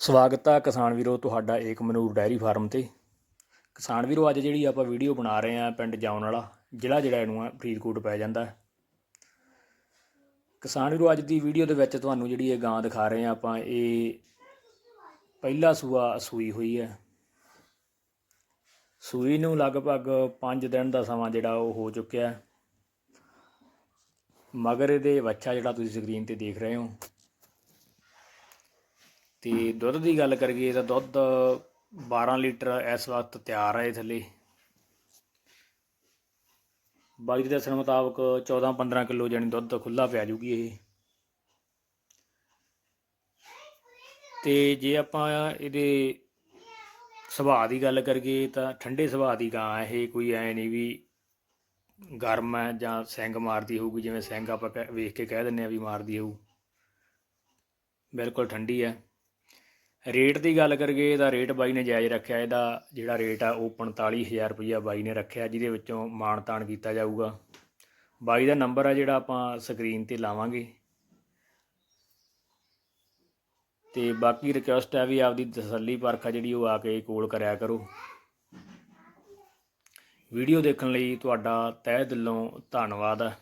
ਸਵਾਗਤ ਆ ਕਿਸਾਨ ਵੀਰੋ, ਤੁਹਾਡਾ ਏਕ ਮਨੂਰ ਡੈਰੀ ਫਾਰਮ ਤੇ। ਕਿਸਾਨ ਵੀਰੋ, ਅੱਜ ਜਿਹੜੀ ਆਪਾਂ ਵੀਡੀਓ ਬਣਾ ਰਹੇ ਆ ਪਿੰਡ ਜਾਉਣ ਵਾਲਾ, ਜ਼ਿਲ੍ਹਾ ਜਿਹੜਾ ਇਹਨੂੰ ਆ, ਫਰੀਦਕੋਟ ਪੈ ਜਾਂਦਾ ਕਿਸਾਨ ਵੀਰੋ, ਅੱਜ ਦੀ ਵੀਡੀਓ ਦੇ ਵਿੱਚ ਤੁਹਾਨੂੰ ਜਿਹੜੀ ਇਹ ਗਾਂ ਦਿਖਾ ਰਹੇ ਆ ਆਪਾਂ, ਇਹ ਪਹਿਲਾ ਸੂਆ ਸੂਈ ਹੋਈ ਹੈ। ਸੂਈ ਨੂੰ ਲਗਭਗ 5 ਦਿਨ ਦਾ ਸਮਾਂ ਜਿਹੜਾ ਉਹ ਹੋ ਚੁੱਕਿਆ ਹੈ। ਮਗਰ ਇਹਦੇ ਬੱਚਾ ਜਿਹੜਾ ਤੁਸੀਂ ਸਕਰੀਨ ਤੇ ਦੇਖ ਰਹੇ ਹੋ ਤੇ ਦੁੱਧ ਦੀ ਗੱਲ ਕਰੀਏ ਤਾਂ ਦੁੱਧ 12 ਲੀਟਰ ਇਸ ਵਕਤ ਤਿਆਰ ਹੈ ਇਹ ਥੱਲੇ ਬਾਈ ਦੇ ਦੱਸਣ ਮੁਤਾਬਕ 14-15 ਕਿਲੋ ਜਾਨੀ ਦੁੱਧ ਖੁੱਲਾ ਪਿਆ ਜੂਗੀ ਇਹ। ਤੇ ਜੇ ਆਪਾਂ ਇਹਦੇ ਸੁਭਾਅ ਦੀ ਗੱਲ ਕਰੀਏ ਤਾਂ ਠੰਡੇ ਸੁਭਾਅ ਦੀ ਗਾਂ ਇਹ ਕੋਈ ਐ ਨਹੀਂ ਵੀ ਗਰਮ ਹੈ ਜਾਂ ਸਿੰਗ ਮਾਰਦੀ ਹੋਊਗੀ, ਜਿਵੇਂ ਸਿੰਗ ਆਪਾਂ ਕਹਿ- ਵੇਖ ਕੇ ਕਹਿ ਦਿੰਨੇ ਆ ਵੀ ਮਾਰਦੀ ਹੋਊ। ਬਿਲਕੁਲ ਠੰਡੀ ਹੈ। ਰੇਟ ਦੀ ਗੱਲ ਕਰੀਏ ਤਾਂ ਰੇਟ ਬਾਈ ਨੇ ਜਾਇਜ਼ ਰੱਖਿਆ, ਇਹਦਾ ਜਿਹੜਾ ਰੇਟ ਆ ਉਹ 45000 ਰੁਪਈਆ ਬਾਈ ਨੇ ਰੱਖਿਆ, ਜਿਹਦੇ ਵਿੱਚੋਂ ਮਾਣ ਤਾਣ ਕੀਤਾ ਜਾਊਗਾ। ਬਾਈ ਦਾ ਨੰਬਰ ਆ ਜਿਹੜਾ ਆਪਾਂ ਸਕਰੀਨ ਤੇ ਲਾਵਾਂਗੇ। ਤੇ ਬਾਕੀ ਰਿਕੁਐਸਟ ਹੈ ਵੀ ਆਪਦੀ ਤਸੱਲੀ ਪਰਖ ਆ ਜਿਹੜੀ ਉਹ ਆ ਕੇ ਕੋਲ ਕਰਿਆ ਕਰੋ। ਵੀਡੀਓ ਦੇਖਣ ਲਈ ਤੁਹਾਡਾ ਤਹਿ ਦਿਲੋਂ ਧੰਨਵਾਦ ਹੈ